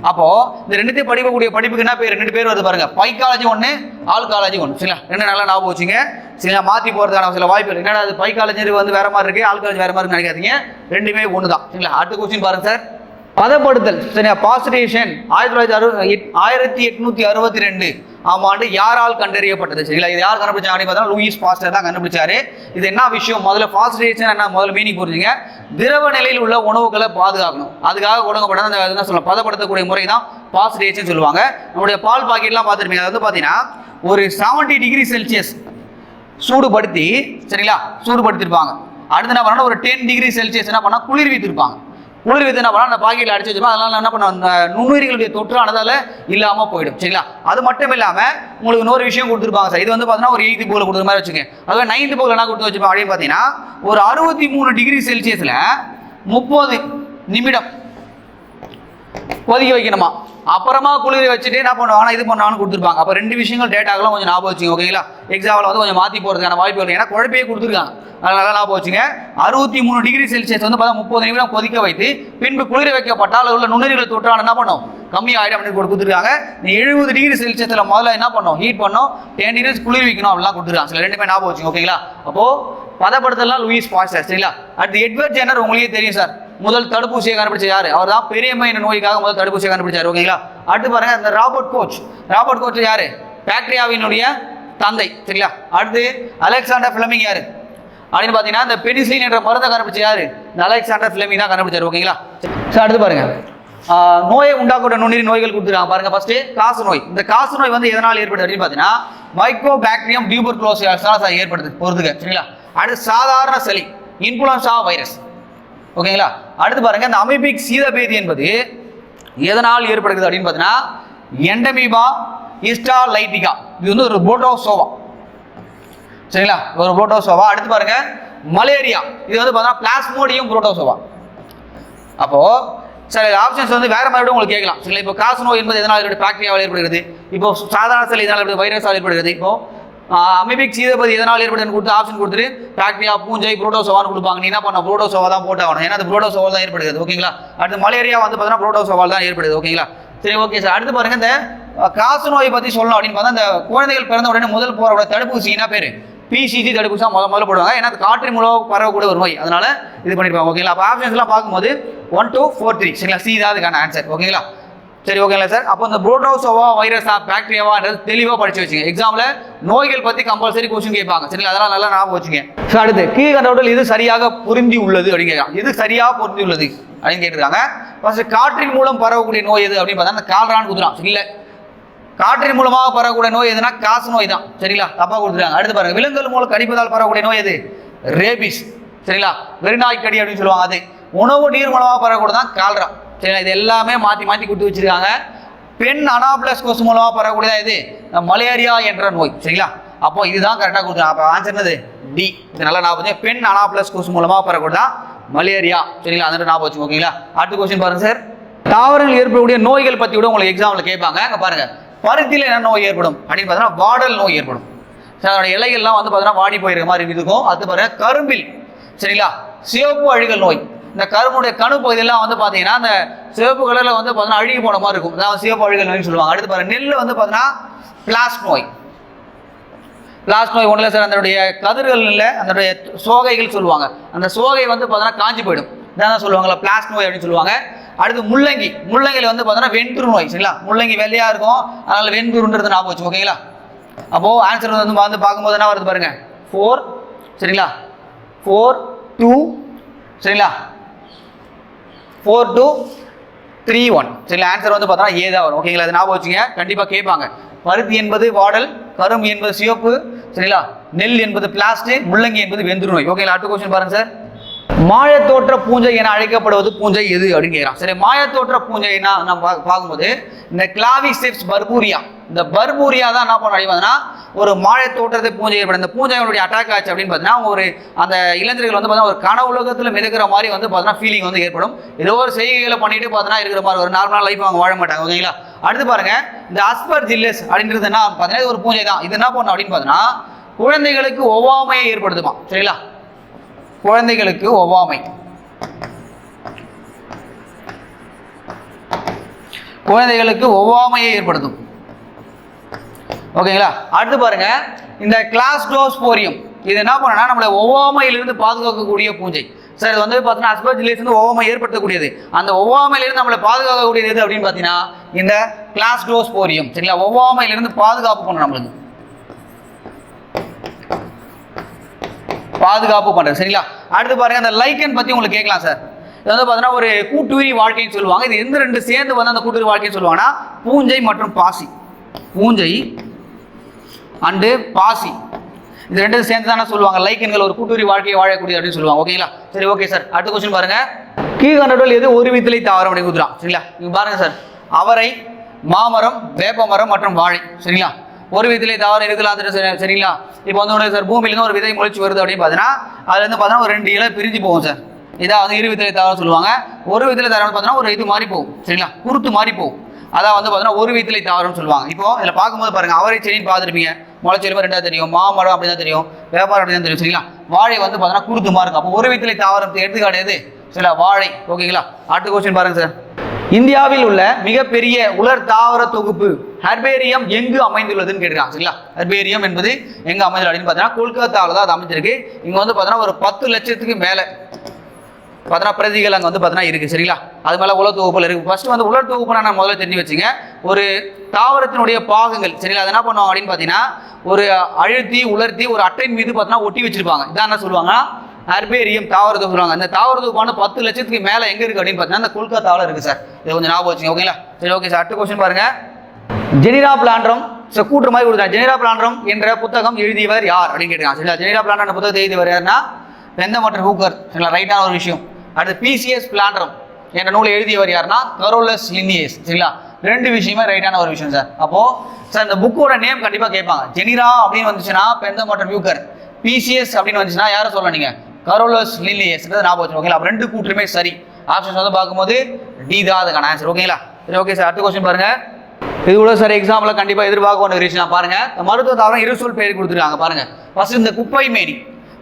அப்போ இந்த ரெண்டுத்தையும் படிக்கக்கூடிய படிப்புக்கு என்ன பேர்? ரெண்டு பேர் வருது பாருங்க. பைக்காலஜி ஒன்று ஆல்காலஜி ஒன்று சரிங்களா? ரெண்டு நல்லா ஞாபகம் வச்சுங்க. சரிங்களா? மாற்றி போகிறதுக்கான சில வாய்ப்பு என்னடா அது பைக்காலஜி வந்து வேற மாதிரி இருக்கு ஆல்காலஜி வேற மாதிரி நினைக்காதீங்க. ரெண்டுமே ஒன்று தான் சரிங்களா? அடுத்த கொஸ்டின் பாருங்க சார் பதப்படுத்தல். சரியா? பாஸ்டேஷன் ஆயிரத்தி தொள்ளாயிரத்தி அறுபது ஆயிரத்தி எட்நூத்தி அறுபத்தி ரெண்டு ஆம் ஆண்டு யாரால் கண்டறியப்பட்டது? சரிங்களா? இது யார் கண்டுபிடிச்சாங்க அப்படின்னு பார்த்தா லூயிஸ் பாஸ்டர் தான் கண்டுபிடிச்சாரு. இது என்ன விஷயம்? முதல்ல பாஸ்டேஷன் என்ன? முதல்ல மீனிங் புரிஞ்சுங்க. திரவ நிலையில் உள்ள உணவுகளை பாதுகாக்கணும். அதுக்காக கொடுக்கப்பட்ட அந்த என்ன சொல்லலாம் பதப்படுத்தக்கூடிய முறை தான் பாஸ்டேஷன் சொல்லுவாங்க. நம்முடைய பால் பாக்கெட்லாம் பார்த்துருப்பீங்க. அது வந்து பார்த்தீங்கன்னா ஒரு செவன்ட்டி டிகிரி செல்சியஸ் சூடுபடுத்தி சரிங்களா? சூடுபடுத்திருப்பாங்க. அடுத்து என்ன பண்ணணும் ஒரு டென் டிகிரி செல்சியஸ் என்ன பண்ணால் குளிர் வைத்திருப்பாங்க குளிர் என்ன பண்ணால் அந்த பாக்கெட்டில் அடிச்சு வச்சுப்பா அதனால என்ன பண்ணுவோம் அந்த நுண்ணுயிர்களுடைய தொற்றானதால இல்லாமல் போயிடும். சரிங்களா? அது மட்டும் இல்லாமல் உங்களுக்கு இன்னொரு விஷயம் கொடுத்துருப்பாங்க சார். இது வந்து பார்த்தீங்கன்னா ஒரு எயித்து புக்கில் கொடுக்குற மாதிரி வச்சுங்க அதுவே நைன்த்து புக்கில் என்ன கொடுத்து வச்சுப்போம் அப்படின்னு பார்த்தீங்கன்னா ஒரு அறுபத்தி மூணு டிகிரி செல்சியஸில் முப்பது நிமிடம் கொதிக்க வைக்கணுமா? அப்புறமா குளிர வச்சுட்டு என்ன பண்ணுவாங்கன்னா இது பண்ணுவாங்கன்னு கொடுத்துருப்பாங்க. அப்போ ரெண்டு விஷயங்கள் டேட்டாக்கெல்லாம் கொஞ்சம் ஞாபகம் வச்சுங்க ஓகேங்களா எக்ஸாமில் வந்து கொஞ்சம் மாற்றி போகிறதுக்கான வாய்ப்பு இல்லை ஏன்னா குழப்பையே கொடுத்துருக்காங்க. அதனால ஞாபகம் வச்சுங்க அறுபத்தி மூணு டிகிரி செல்சியஸ் வந்து பார்த்தா முப்பது நிமிடம் கொதிக்க வைத்து பின்பு குளிர வைக்கப்பட்டால் அதில் உள்ள நுண்ணுயிர்கள் தொற்றான என்ன பண்ணும்? கம்மி ஆகிடும் அப்படின்னு கொடுத்துருக்காங்க. நீ எழுபது டிகிரி செல்சியஸில் முதல்ல என்ன பண்ணோம்? ஹீட் பண்ணோம். டென் டிகிரிஸ் குளிர் வைக்கணும் அப்படிலாம் கொடுத்துருக்காங்க. சில ரெண்டுமே ஞாபகம் வச்சுங்க ஓகேங்களா அப்போது பதப்படுத்தலாம் லூயிஸ் பாஸ்டர் சரிங்களா? அடுத்து எட்வர்ட் ஜெனர் உங்களுக்கே தெரியும் சார் முதல் தடுப்பூசியை கண்டுபிடிச்ச யாரு? அவர் தான் பெரியம்மை என்ற நோய்க்காக முதல் தடுப்பூசியை கண்டுபிடிச்சாரு. ஓகேங்களா? அடுத்து பாருங்க இந்த ராபர்ட் கோச். ராபர்ட் கோச் யாரு? பாக்டீரியாவினுடைய தந்தை. சரிங்களா? அடுத்து அலெக்சாண்டர் பிளமிங் யாரு? அப்படின்னு பார்த்தீங்கன்னா இந்த பெனிசிலின் என்ற மருந்தை கண்டுபிடிச்ச யாரு? இந்த அலெக்சாண்டர் ஃபிளமிங் தான் கண்டுபிடிச்சார். ஓகேங்களா? சரி அடுத்து பாருங்க. நோயை உண்டாக்கூடிய நுண்ணுயிர் நோய்கள் கொடுத்துருக்காங்க. பாருங்க ஃபர்ஸ்ட் காசு நோய். இந்த காசு நோய் வந்து எதனால் ஏற்படுது அப்படின்னு பார்த்தீங்கன்னா மைக்ரோ பாக்டீரியம் டியூபர்குலோசிஸால் ஏற்படுது பொறுத்துக்க சரிங்களா? அடுத்து சாதாரண சளி இன்ஃபுளுன்சா வைரஸ் ஓகேங்களா? அடுத்து பாருங்க இந்த அமைப்பிக் சீதபேதி என்பது எதனால் ஏற்படுகிறது அப்படின்னு பார்த்தீங்கன்னா எண்டமீபா இஸ்டாலைட்டிகா. இது வந்து ஒரு போட்டோசோவா சரிங்களா? ஒரு புரோட்டோசோவா. அடுத்து பாருங்க மலேரியா. இது வந்து பார்த்தீங்கன்னா பிளாஸ்மோடியம் புரோட்டோசோவா. அப்போ சில ஆப்ஷன்ஸ் வந்து வேற மாதிரி உங்களுக்கு கேட்கலாம். சரிங்களா? இப்போ காசு நோய் என்பது எதனால் ஏற்படுது பாக்டீரியாவால் ஏற்படுகிறது. இப்போ சாதாரண சில இதனால் வைரஸால் ஏற்படுகிறது. இப்போ அமிபிக் சீதபதி எதனால் ஏற்படுதுன்னு கொடுத்து ஆப்ஷன் கொடுத்துட்டு பாக்டீரியா பூஞ்சை புரோட்டோசோவான்னு கொடுப்பாங்க. நீ என்ன பண்ண புரோட்டோசோவா தான் போட்டாகணும் ஏன்னா அது புரோட்டோசோவால் தான் ஏற்படுகிறது. ஓகேங்களா? அடுத்து மலேரியா வந்து பார்த்தீங்கன்னா புரோட்டோசோவால் தான் ஏற்படுது ஓகேங்களா? சரி ஓகே சார். அடுத்து பாருங்க இந்த காசு நோயை பற்றி சொல்லணும் அப்படின்னு பார்த்தா இந்த குழந்தைகள் பிறந்த உடனே முதல் போகிற தடுப்பூசி என்ன பேர்? பிசிஜி தடுப்பூசி தான் முத முதல்ல போடுவாங்க. ஏன்னா காற்று காற்றின் மூலம் பரவக்கூடிய ஒரு நோய். அதனால இது பண்ணிருப்பாங்க. ஓகேங்களா? அப்போ ஆப்ஷன்ஸ்லாம் பார்க்கும்போது ஒன் டூ ஃபோர் த்ரீ சரிங்களா? சி தான் அதுக்கான ஆன்சர் ஓகேங்களா? சரி ஓகேங்களா சார். அப்போ இந்த புரோட்டோசோவா வைரஸா பாக்டீரியாவான்றது தெளிவாக படிச்சு வச்சுங்க. எக்ஸாமில் நோய்கள் பற்றி கம்பல்சரி கொஸ்டின் கேட்பாங்க. சரிங்களா? அதெல்லாம் நல்லா ஞாபகம் வச்சுங்க. ஸோ அடுத்து கீழ் கண்டவர்கள் இது சரியாக பொருந்தி உள்ளது அப்படின்னு கேட்கலாம் இது சரியாக பொருந்தி உள்ளது அப்படின்னு கேட்டிருக்காங்க. ஃபர்ஸ்ட் காற்றின் மூலம் பரவக்கூடிய நோய் எது அப்படின்னு பார்த்தா அந்த கால்ரான் குதிரான் இல்லை. காற்றின் மூலமாக பரவக்கூடிய நோய் எதுனா காசு நோய் தான். சரிங்களா? தப்பா கொடுத்துருக்காங்க அடுத்து பாருங்க விலங்குகள் மூலம் கடிப்பதால் பரவக்கூடிய நோய் எது? ரேபிஸ் சரிங்களா? வெறிநாய்க்கடி அப்படின்னு சொல்லுவாங்க அது. உணவு நீர் மூலமாக பரவக்கூடிய தான் கால்ரா சரிங்களா? இது எல்லாமே மாற்றி மாற்றி கொடுத்து வச்சுருக்காங்க. பெண் அனாப்ளஸ் கொசு மூலமாக பரவக்கூடியதா இது? மலேரியா என்ற நோய். சரிங்களா? அப்போ இதுதான் கரெக்டாக கொடுத்துருக்காங்க. அப்போ ஆன்சர் என்னது? டி இது நல்லா ஞாபகம் பெண் அனாப்ளஸ் கொசு மூலமாக பரவக்கூடியதா மலேரியா. சரிங்களா? அந்த ஞாபகம் வச்சுங்க ஓகேங்களா? அடுத்த கொஸ்டின் பாருங்க சார் தாவரங்கள் ஏற்படக்கூடிய நோய்கள் பற்றி கூட உங்களுக்கு எக்ஸாமில் கேட்பாங்க. அங்கே பாருங்கள் பருத்தியில் என்ன நோய் ஏற்படும்? அப்படின்னு பார்த்தீங்கன்னா வாடல் நோய் ஏற்படும். சரி அதோட இலைகள்லாம் வந்து பார்த்தீங்கன்னா வாடி போயிருக்க மாதிரி இருக்கும். அது பாருங்கள் கரும்பில். சரிங்களா? சிவப்பு அழுகல் நோய். இந்த கரும்புடைய கணு பகுதியெல்லாம் வந்து பார்த்தீங்கன்னா அந்த சிவப்பு கலரில் வந்து பார்த்தீங்கன்னா அழுகி போன மாதிரி இருக்கும். அதான் சிவப்பு அழுகல் நோய்னு சொல்லுவாங்க. அடுத்து பாருங்க நெல் வந்து பார்த்தீங்கன்னா பிளாஸ் நோய் பிளாஸ் நோய் ஒன்றில் சார் அதனுடைய கதிர்கள் இல்லை அதனுடைய சோகைகள் சொல்லுவாங்க. அந்த சோகை வந்து பார்த்தீங்கன்னா காஞ்சி போயிடும். இதான் சொல்லுவாங்களா பிளாஸ் நோய் அப்படின்னு சொல்லுவாங்க. அடுத்து முள்ளங்கி. முள்ளங்கியில் வந்து பார்த்தீங்கன்னா வெண்துரு நோய் சரிங்களா? முள்ளங்கி வெள்ளையாக இருக்கும். அதனால் வெண்துருன்றது ஞாபகம் வச்சு ஓகேங்களா? அப்போது ஆன்சர் வந்து வந்து பார்க்கும்போது என்ன வருது பாருங்கள் ஃபோர் சரிங்களா? ஃபோர் டூ சரிங்களா? ஃபோர் டூ த்ரீ ஒன் சரி ஆன்சர் வந்து பார்த்தோன்னா ஏ தான் வரும். ஓகேங்களா அது ஞாபகம் வச்சுங்க கண்டிப்பாக கேட்பாங்க. பருத்தி என்பது வாடல் கரும்பு என்பது சிவப்பு. சரிங்களா? நெல் என்பது பிளாஸ்டிக் முள்ளங்கி என்பது வெந்துரு நோய். ஓகேங்களா அடுத்த கொஸ்டின் பாருங்க சார் மாயத்தோற்ற பூஞ்சை என அழைக்கப்படுவது பூஞ்சை எது? அப்படின்னு கேட்குறான். சரி மாயத்தோற்ற பூஞ்சை என்ன? நம்ம பா- பார்க்கும்போது இந்த கிளாவிசெப்ஸ் பர்பூரியா இந்த பர்பூரியா தான் என்ன பண்ண அப்படின்னா ஒரு மாழை தோட்டத்தை பூஞ்சை ஏற்படும் இந்த பூஞ்சைகளுடைய அட்டாக் ஆச்சு அப்படின்னு பார்த்தீங்கன்னா ஒரு அந்த இளைஞர்கள் வந்து பார்த்தீங்கன்னா ஒரு கன உலகத்தில் மிதக்கிற மாதிரி வந்து பார்த்தீங்கன்னா ஃபீலிங் வந்து ஏற்படும். ஏதோ ஒரு செய்கைகளை பண்ணிட்டு பார்த்தீங்கன்னா இருக்கிற மாதிரி ஒரு நார்மலாக லைஃப் அவங்க வாழ மாட்டாங்க ஓகேங்களா அடுத்து பாருங்க இந்த அஸ்பர் ஜில்லஸ் அப்படின்றது என்ன? பார்த்தீங்கன்னா ஒரு பூஞ்சை தான். இது என்ன பண்ணும் அப்படின்னு பார்த்தீங்கன்னா குழந்தைகளுக்கு ஒவ்வாமையை ஏற்படுத்துமா? சரிங்களா? குழந்தைகளுக்கு ஒவ்வாமை. குழந்தைகளுக்கு ஒவ்வாமையை ஏற்படுத்தும். ஓகேங்களா? அடுத்து பாருங்க. இந்த கிளாஸ்டோஸ்போரியம் இது என்ன பண்ணனா நம்மளை ஒவ்வாமையிலிருந்து பாதுகாக்கக்கூடிய பூஞ்சை. சார் இது வந்து பார்த்தீங்கன்னா அஸ்பர்ஜிலேருந்து ஒவ்வாமை ஏற்படுத்தக்கூடியது. அந்த ஒவ்வாமையிலிருந்து நம்மளை பாதுகாக்கக்கூடியது எது அப்படின்னு பார்த்தீங்கன்னா இந்த கிளாஸ்டோஸ்போரியம் சரிங்களா? ஒவ்வாமையிலிருந்து பாதுகாப்பு பண்ணும் நம்மளுக்கு. பாதுகாப்பு பண்ணுறது சரிங்களா? அடுத்து பாருங்க அந்த லைக்கன் பத்தி உங்களுக்கு கேட்கலாம் சார். இது வந்து பார்த்தீங்கன்னா ஒரு கூட்டுயிரி வாழ்க்கைன்னு சொல்லுவாங்க. இது எந்த ரெண்டு சேர்ந்து வந்து அந்த கூட்டுயிரி வாழ்க்கைன்னு சொல்லுவாங்கன்னா பூஞ்சை மற்றும் பாசி. பூஞ்சை அண்டு பாசி. இது ரெண்டும் சேர்ந்து தானே சொல்லுவாங்க லைக்கன்கள் ஒரு கூட்டுரி வாழ்க்கையை வாழக்கூடிய அப்படின்னு சொல்லுவாங்க. ஓகேங்களா சரி ஓகே சார் அடுத்த கொஸ்டின் பாருங்க. கீழ்கண்டோல் எது ஒரு வித்திலை தாவரம் அப்படின்னு கொடுத்துறான் சரிங்களா? இங்க பாருங்க சார் அவரை மாமரம் வேப்பமரம் மற்றும் வாழை. சரிங்களா? ஒரு விதத்திலே தவறு இருக்கலாம் சரிங்களா? இப்போ வந்து சார் பூமியிலேருந்து ஒரு விதை முளைச்சி வருது அப்படின்னு பார்த்தீங்கன்னா அதுல இருந்து பார்த்தீங்கன்னா ஒரு ரெண்டு இலை பிரிஞ்சு போகும் சார் இதான் வந்து இரு விதத்திலே தாவரம் சொல்லுவாங்க. ஒரு விதத்தில் தவறு பார்த்தீங்கன்னா ஒரு இது மாறி போகும். சரிங்களா? குருத்து மாறி போகும். அதான் வந்து பார்த்தீங்கன்னா ஒரு விதத்திலே தாவரம்னு சொல்லுவாங்க. இப்போ இதில் பார்க்கும்போது பாருங்க அவரை செடின்னு பார்த்துருப்பீங்க. முளைச்செலுமே ரெண்டாவது தெரியும் மாமரம் அப்படி தான் தெரியும் வேப்பாரம் அப்படி தான் தெரியும் சரிங்களா? வாழை வந்து பார்த்தீங்கன்னா குருத்துமா இருக்கும் அப்போ ஒரு விதத்திலே தாவரம் எடுத்துக்காட்டு எது? சரிங்களா வாழை. ஓகேங்களா அடுத்த கொஸ்டின் பாருங்க சார் இந்தியாவில் உள்ள மிகப்பெரிய உலர் தாவர தொகுப்பு ஹர்பேரியம் எங்கு அமைந்துள்ளதுன்னு கேட்கிறாங்க சரிங்களா? ஹர்பேரியம் என்பது எங்கே அமைந்துள்ள அப்படின்னு பார்த்தீங்கன்னா கொல்கத்தாவில் தான் அது அமைஞ்சிருக்கு. இங்கே வந்து பார்த்தீங்கன்னா ஒரு பத்து லட்சத்துக்கு மேலே பார்த்தீங்கன்னா பிரதிகள் அங்கே வந்து பார்த்தீங்கன்னா இருக்குது சரிங்களா? அது மேலே உலர் தொகுப்புல இருக்குது ஃபஸ்ட்டு வந்து உலர் தொகுப்புனா நான் முதல்ல தெரிஞ்சு வச்சுங்க. ஒரு தாவரத்தினுடைய பாகங்கள் சரிங்களா? அது என்ன பண்ணுவாங்க அப்படின்னு பார்த்தீங்கன்னா ஒரு அழுத்தி உலர்த்தி ஒரு அட்டையின் மீது பார்த்தீங்கன்னா ஒட்டி வச்சிருப்பாங்க. இதான் என்ன சொல்லுவாங்கன்னா அர்பேரியம் தாவர சொல்லுவாங்க. அந்த தாவர தொகுப்பான பத்து லட்சத்துக்கு மேலே எங்கே இருக்குது அப்படின்னு பார்த்தீங்கன்னா அந்த கொல்கத்தாவில் இருக்குது சார். இது கொஞ்சம் ஞாபகம் வச்சுங்க ஓகேங்களா சரி ஓகே சார் அடுத்த கொஸ்டின் பாருங்க. ஜெனிரா பிளான்ட்ரம் ஸோ கூட்டுற மாதிரி கொடுத்தாங்க ஜெனிரா பிளான்ட்ரம் என்ற புத்தகம் எழுதியவர் யார் அப்படின்னு கேட்டுருக்காங்க சரிங்களா? ஜெனிரா பிளான்ட்ரம் புத்தகத்தை எழுதியவர் யாருன்னா வெந்த மற்றும் ஹூக்கர் சரிங்களா? ரைட்டான ஒரு விஷயம். அடுத்து பிசிஎஸ் பிளான்ட்ரம் என்ற நூலை எழுதியவர் யாருன்னா? கரோலஸ் லினியஸ் சரிங்களா? ரெண்டு விஷயமே ரைட்டான ஒரு விஷயம் சார் அப்போ சார் இந்த புக்கோட நேம் கண்டிப்பா கேட்பாங்க. ஜெனிரா அப்படின்னு வந்துச்சுன்னா பெந்த மற்றும் வியூக்கர் பிசிஎஸ் அப்படின்னு வந்துச்சுன்னா யாரை சொல்ல நீங்க? கரோலஸ் லினியஸ் ஞாபகம் ஓகேங்களா ரெண்டு கூற்றுமே சரி. ஆப்ஷன்ஸ் வந்து பார்க்கும்போது டி தான் அதுக்கான ஆன்சர் ஓகேங்களா சரி ஓகே சார் அடுத்த கொஸ்டின் பாருங்க. இது கூட சார் எக்ஸாம்ல கண்டிப்பா எதிர்பார்க்க ஒன்று ரீச் பாருங்க. மருத்துவ தாவரம் இருசொல் பேர் பெயர் கொடுத்துருக்காங்க பாருங்க. ஃபர்ஸ்ட் இந்த குப்பை மேனி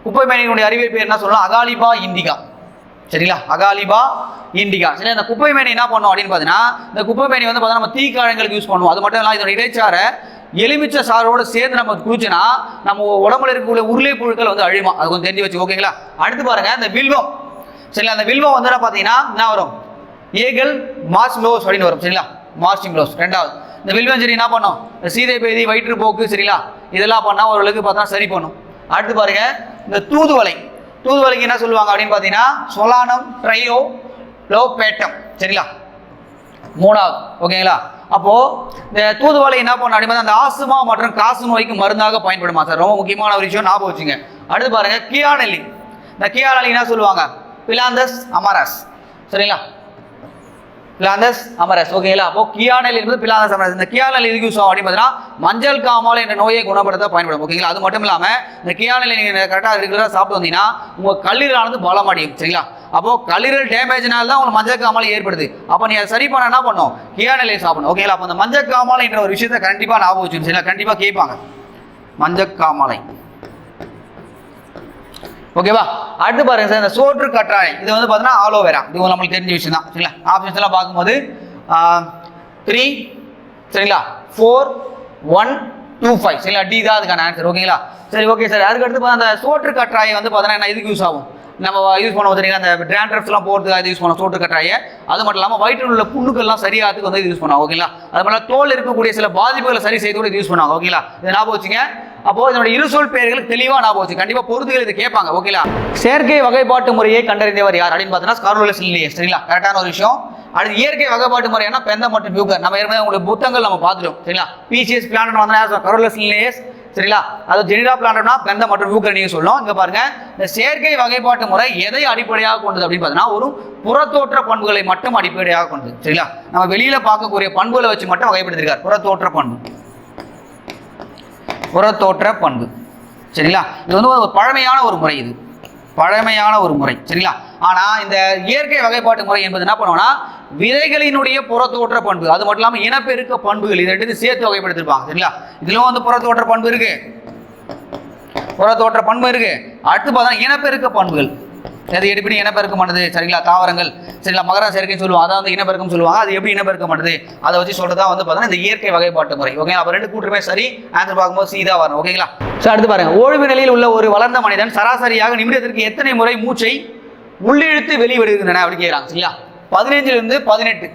குப்பை மேனியினுடைய அறிவியல் பேர் என்ன சொல்லலாம் அகாலிபா இண்டிகா. சரிங்களா? அகாலிபா இண்டிகா. சரி இந்த குப்பை மேனி என்ன பண்ணும் அப்படின்னு பார்த்தீங்கன்னா இந்த குப்பை மேனி வந்து பார்த்தீங்கன்னா நம்ம தீக்காயங்களுக்கு யூஸ் பண்ணுவோம். அது மட்டும் இல்லாமல் இதோட இடைச்சார எலுமிச்சை சாரோட சேர்ந்து நம்ம குளிச்சுன்னா நம்ம உடம்புல இருக்கக்கூடிய உருளை புழுக்கள் வந்து அழிமா அது கொஞ்சம் தெரிஞ்சு வச்சு ஓகேங்களா அடுத்து பாருங்க இந்த வில்வம். சரிங்களா? அந்த வில்வம் வந்து என்ன பார்த்தீங்கன்னா என்ன வரும்? ஏகல் மார்ச்லோஸ் அப்படின்னு வரும். சரிங்களா? மார்ச்சிங்லோஸ் ரெண்டாவது. இந்த வில்வம் சரி என்ன பண்ணும்? இந்த சீதை பேதி வயிற்றுப்போக்கு சரிங்களா? இதெல்லாம் பண்ணால் ஓரளவுக்கு பார்த்தா சரி பண்ணும். அடுத்து பாருங்க இந்த தூதுவளை. தூதுவளைக்கு என்ன சொல்லுவாங்க அப்படின்னு பார்த்தீங்கன்னா சொலானம் ட்ரையோ லோபேட்டம் சரிங்களா? மூணாவது ஓகேங்களா? அப்போது இந்த தூதுவளை என்ன பண்ணும் அப்படின்னு அந்த ஆசுமா மற்றும் காசு நோய்க்கு மருந்தாக பயன்படுமா? சார் ரொம்ப முக்கியமான ஒரு விஷயம் ஞாபகம் வச்சுங்க. அடுத்து பாருங்கள் கியானலி. இந்த கியானலி என்ன சொல்லுவாங்க? பிலாந்தஸ் அமரஸ். சரிங்களா? பிலாந்தஸ் அமரஸ். ஓகேங்களா அப்போ கியானல் என்பது பிலாந்தஸ் அமரஸ். இந்த கியானல் எதுக்கு யூஸ் ஆகும் அப்படின்னு பார்த்தீங்கன்னா மஞ்சள் காமாலை என்ற நோயை குணப்படுத்த பயன்படும். ஓகேங்களா அது மட்டும் இல்லாமல் இந்த கியானல் நீங்கள் கரெக்டாக ரெகுலராக சாப்பிட்டு வந்தீங்கன்னா உங்கள் கல்லீரலானது பலமடையும். சரிங்களா? அப்போ கல்லீரல் டேமேஜ்னால தான் உங்களுக்கு மஞ்சள் காமாலை ஏற்படுது. அப்போ நீ அதை சரி பண்ண என்ன பண்ணும்? கியானலை சாப்பிடணும். ஓகேங்களா அப்போ அந்த மஞ்சள் காமாலை என்ற ஒரு விஷயத்தை கண்டிப்பாக ஞாபகம் வச்சுக்கணும். சரிங்களா? கண்டிப்பாக கேட்பாங்க. மஞ்சள் காமாலை. ஓகேவா? அடுத்து பாருங்க சார் இந்த சோற்று கற்றாழை. இது வந்து பார்த்தீங்கன்னா ஆலோவேரா இது நம்மளுக்கு தெரிஞ்ச விஷயம் தான் சரிங்களா? ஆப்ஷன்ஸ் எல்லாம் பார்க்கும்போது த்ரீ சரிங்களா? ஃபோர் ஒன் டூ ஃபைவ் சரிங்களா? டி தான் அதுக்கான ஆன்சர் ஓகேங்களா? சரி ஓகே சார் அதுக்கு அடுத்து அந்த சோற்று கற்றாயை வந்து பார்த்தீங்கன்னா என்ன இதுக்கு யூஸ் ஆகும்? நம்ம யூஸ் பண்ணுவோம் சரிங்களா அந்த டேண்ட்ரஃப்ஸ்லாம் போகிறதுக்கு அது யூஸ் பண்ணுவோம் சோற்று கற்றாழையை. அது மட்டும் இல்லாமல் வயிற்றில் உள்ள புண்ணுக்கள்லாம் சரியாகிறதுக்கு வந்து இது யூஸ் பண்ணுவாங்க. ஓகேங்களா? அது மாதிரி தோல் இருக்கக்கூடிய சில பாதிப்புகளை சரி செய்து கூட இது யூஸ் பண்ணுவாங்க. ஓகேங்களா? இதை ஞாபகம் வச்சுங்க. அப்போ இதனுடைய இருசொல் பெயர்கள் தெளிவாக நான் போச்சு கண்டிப்பா பொருத்துகள் இது கேட்பாங்க ஓகேங்களா செயற்கை வகைப்பாட்டு முறையை கண்டறிந்தவர் யார் அப்படின்னு பார்த்தீங்கன்னா ஸ்கார்லஸ் இல்லையே சரிங்களா? கரெக்டான ஒரு விஷயம். அடுத்து இயற்கை வகைப்பாட்டு முறைனா பெந்த மற்றும் பியூக்கர். நம்ம ஏற்கனவே உங்களுக்கு புத்தகங்கள் நம்ம பார்த்துட்டோம் சரிங்களா? பிசிஎஸ் பிளான் வந்தா கரோலஸ் லில்லியஸ் சரிங்களா? அது ஜெனிரா பிளான்டா பெந்த மற்றும் பியூகர் நீங்க சொல்லணும். இங்க பாருங்க இந்த செயற்கை வகைப்பாட்டு முறை எதை அடிப்படையாக கொண்டது அப்படின்னு பார்த்தீங்கன்னா ஒரு புறத்தோற்ற பண்புகளை மட்டும் அடிப்படையாக கொண்டது சரிங்களா? நம்ம வெளியில பார்க்கக்கூடிய பண்புகளை வச்சு மட்டும் வகைப்படுத்திருக்கார் புறத்தோற்ற பண்பு. புறத்தோற்ற பண்பு. சரிங்களா? இது வந்து ஒரு பழமையான ஒரு முறை இது. பழமையான ஒரு முறை. சரிங்களா? ஆனா இந்த இயற்கை வகைப்பாட்டு முறை என்பது என்ன பண்ணுவோம்னா விதைகளினுடைய புறத்தோற்ற பண்பு. அது மட்டும் இல்லாமல் இனப்பெருக்க பண்புகள் இது ரெண்டு சேர்த்து வகைப்படுத்திருப்பாங்க. சரிங்களா? இதுலயும் வந்து புறத்தோற்ற பண்பு இருக்கு. புறத்தோற்ற பண்பு இருக்கு. அடுத்து பார்த்தா இனப்பெருக்க பண்புகள். அது எப்படி இனப்பெருக்கமானது சரிங்களா? தாவரங்கள். சரிங்களா? மகர சேர்க்கைன்னு சொல்லுவாங்க அதான் வந்து இனப்பெருக்கம் சொல்லுவாங்க. அது எப்படி இனப்பெருக்கமானது அதை வச்சு சொல்றதா வந்து பார்த்தீங்கன்னா இந்த இயற்கை வகைப்பாட்டு முறை. ஓகேங்களா? அப்போ ரெண்டு கூட்டுமே சரி ஆன்சர் பார்க்கும்போது சீதா வரும் ஓகேங்களா? ஸோ அடுத்து பாருங்க. ஓய்வு நிலையில் உள்ள ஒரு வளர்ந்த மனிதன் சராசரியாக நிமிடத்திற்கு எத்தனை முறை மூச்சை உள்ளிழுத்து வெளிவிடுகின்றன அப்படி கேட்குறாங்க சரிங்களா? பதினஞ்சுல இருந்து பதினெட்டு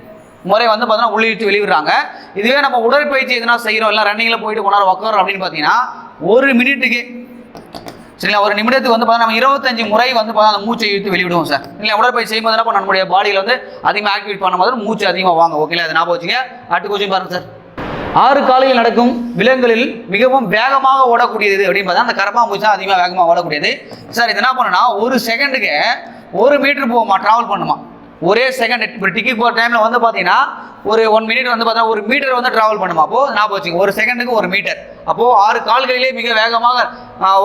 முறை வந்து பார்த்தீங்கன்னா உள்ளிழுத்து வெளிவிடுறாங்க. இதுவே நம்ம உடற்பயிற்சி எதுனா செய்கிறோம் இல்லை ரன்னிங்கில் போயிட்டு கொண்டாட உட்காரோம் அப்படின்னு பார்த்தீங்கன்னா ஒரு மினிட்டுக்கு சரிங்களா? ஒரு நிமிடத்துக்கு வந்து பார்த்தா நம்ம இருபத்தஞ்சு முறை வந்து பார்த்தா அந்த மூச்சை இழுத்து வெளிவிடுவோம் சார். இல்லை உடற்பயிற்சி செய்யும்போது என்ன நம்மளுடைய பாடியில் வந்து அதிகமாக ஆக்டிவேட் பண்ணும்போது மூச்சு அதிகமாக வாங்க ஓகேங்களா அதை ஞாபகம் வச்சுங்க. அடுத்த கொஸ்டின் பாருங்க சார். ஆறு காலையில் நடக்கும் விலங்குகளில் மிகவும் வேகமாக ஓடக்கூடியது அப்படின்னு பார்த்தா அந்த கரப்பாம்பூச்சி தான் அதிகமாக வேகமாக ஓடக்கூடியது. சார் இது என்ன பண்ணுன்னா ஒரு செகண்டுக்கு ஒரு மீட்டர் போகுமா? ட்ராவல் பண்ணுமா? ஒரே செகண்ட் இப்போ டிக்கெட் போகிற டைமில் வந்து பார்த்தீங்கன்னா ஒரு ஒன் மினிட் வந்து பார்த்தீங்கன்னா ஒரு மீட்டர் வந்து ட்ராவல் பண்ணுமா? அப்போது ஞாபகம் வச்சுங்க ஒரு செகண்டுக்கு ஒரு மீட்டர் அப்போது ஆறு கால்களிலே மிக வேகமாக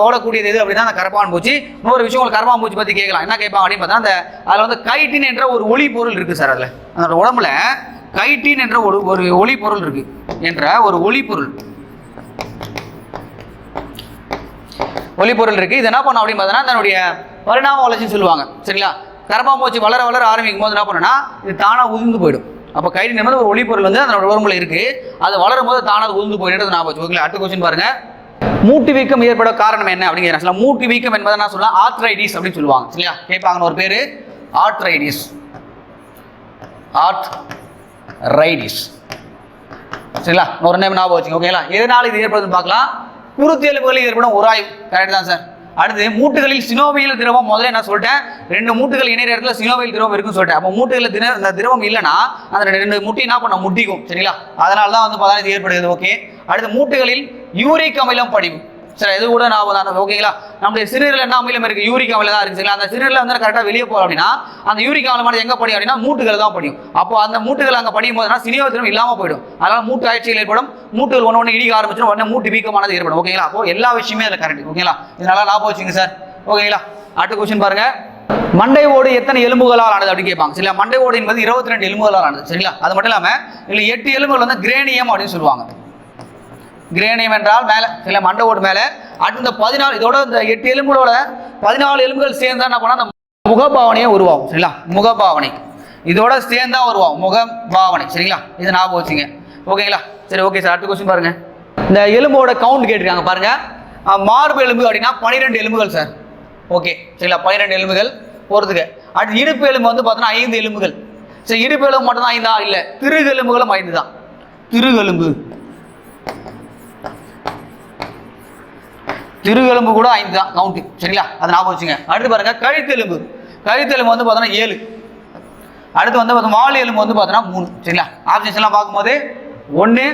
ஓடக்கூடியது எது அப்படின்னா அந்த கரப்பான் பூச்சி. இன்னொரு விஷயம் உங்களுக்கு கரப்பான் பூச்சி பற்றி கேட்கலாம். என்ன கேட்பாங்க அப்படின்னு பார்த்தா அந்த அதில் வந்து கைட்டின் என்ற ஒரு ஒளி பொருள் இருக்குது சார் அதில். அதோட உடம்புல கைட்டின் என்ற ஒரு ஒரு ஒளி பொருள் இருக்கு. என்ற ஒரு ஒளி பொருள். ஒளி பொருள் இருக்கு. இது என்ன பண்ணும் அப்படின்னு பார்த்தீங்கன்னா தன்னுடைய பரிணாம வளர்ச்சின்னு சொல்லுவாங்க. சரிங்களா? கரப்பாம்பூச்சி வளர வளர ஆரம்பிக்கும் போது என்ன பண்ணுன்னா இது தானாக உதிர்ந்து போயிடும். அப்போ கைடி நிமிடம் ஒரு ஒளி பொருள் வந்து அதனோட உடம்புல இருக்கு. அது வளரும் போது தானாக உதிர்ந்து போயிடுறது நான் ஓகேங்களா அடுத்த கொஸ்டின் பாருங்க. மூட்டு வீக்கம் ஏற்பட காரணம் என்ன அப்படிங்கிற சொல்ல மூட்டு வீக்கம் என்பதை நான் சொல்லலாம் ஆர்த்ரைடிஸ் அப்படின்னு சொல்லுவாங்க. சரியா? கேட்பாங்கன்னு ஒரு பேர். ஆர்த்ரைடிஸ் ஆர்ட் ரைடிஸ் சரிங்களா? ஒரு நேம் ஞாபகம் வச்சுங்க ஓகேங்களா? எதனால இது ஏற்படுதுன்னு பார்க்கலாம். குருத்து ஏற்படும் உராய்வு. கரெக்ட் தான் சார் அடுத்து மூட்டுகளில் சினோவியல் திரவம். முதல்ல நான் சொல்லிட்டேன். ரெண்டு மூட்டுகள் இணைய இடத்துல சினோவியல் திரவம் இருக்குன்னு சொல்லிட்டேன். அப்போ மூட்டுகளில் தின இந்த திரவம் இல்லைன்னா அந்த ரெண்டு முட்டி என்ன பண்ண முட்டிக்கும். சரிங்களா? அதனால தான் வந்து பார்த்தா இது ஏற்படுகிறது. ஓகே அடுத்து மூட்டுகளில் யூரிக் அமிலம் படிவு. சரி இது கூட நான் தான் ஓகேங்களா நம்முடைய சிறுநீரில் என்ன அமிலம் இருக்கு? யூரிக் அமிலம் தான் இருக்குங்களா அந்த சிறுநீரில் வந்து கரெக்டாக வெளியே போகிறோம் அப்படின்னா அந்த யூரிக் அமிலமானது எங்கே படியும் அப்படின்னா மூட்டுகள் தான் படியும். அப்போ அந்த மூட்டுகள் அங்கே படியும் போதுனா சினியோத்திரம் இல்லாமல் போயிடும். அதனால் மூட்டு ஆட்சிகள் ஏற்படும். மூட்டுகள் ஒன்று ஒன்று இடிக்க ஆரம்பிச்சிடும். உடனே மூட்டு வீக்கமானது ஏற்படும். ஓகேங்களா அப்போ எல்லா விஷயமே அதில் கரெக்ட் ஓகேங்களா இதனால ஞாபகம் வச்சுங்க சார் ஓகேங்களா அடுத்த கொஸ்டின் பாருங்க. மண்டை ஓடு எத்தனை எலும்புகளால் ஆனது அப்படின்னு கேட்பாங்க சரிங்களா? மண்டை ஓடு என்பது இருபத்தி ரெண்டு எலும்புகளால் ஆனது சரிங்களா? அது மட்டும் இல்லாமல் இல்லை எட்டு எலும்புகள் வந்து கிரேனியம் அப்படின்னு சொல்லுவாங்க. கிரேனியம் என்றால் மேலே இல்லை மண்டை ஓடு மேலே. அடுத்த இந்த பதினாலு இதோட இந்த எட்டு எலும்புகளோட பதினாலு எலும்புகள் சேர்ந்தா என்ன பண்ணால் அந்த முகபாவனையே உருவாகும் சரிங்களா? முகபாவனை. இதோட சேர்ந்தா உருவாகும் முகபாவனை சரிங்களா? இது ஞாபகம் வச்சுங்க. ஓகேங்களா? சரி ஓகே சார் அடுத்த கொஸ்டின் பாருங்க. இந்த எலும்போட கவுண்ட் கேட்டிருக்காங்க பாருங்க. மார்பு எலும்பு அப்படின்னா பன்னிரெண்டு எலும்புகள் சார். ஓகே சரிங்களா? பன்னிரெண்டு எலும்புகள் போகிறதுக்கு அடுத்து இடுப்பு எலும்பு வந்து பார்த்தோன்னா ஐந்து எலும்புகள். சரி இடுப்பு எலும்பு மட்டும்தான் ஐந்தா? இல்லை திருகெலும்புகளும் ஐந்து தான் திருகெலும்பு திருவெலும்பு கூட ஐந்து தான் கவுண்ட்டு சரிங்களா? அதை ஞாபகம் வச்சுங்க. அடுத்து பாருங்க கழுத்தெலும்பு. கழுத்தெலும்பு வந்து பார்த்தோன்னா ஏழு. அடுத்து வந்து பார்த்தா வால் எலும்பு வந்து பார்த்தோன்னா மூணு. சரிங்களா? ஆப்ஷன்ஸ் எல்லாம் பார்க்கும்போது ஒன்று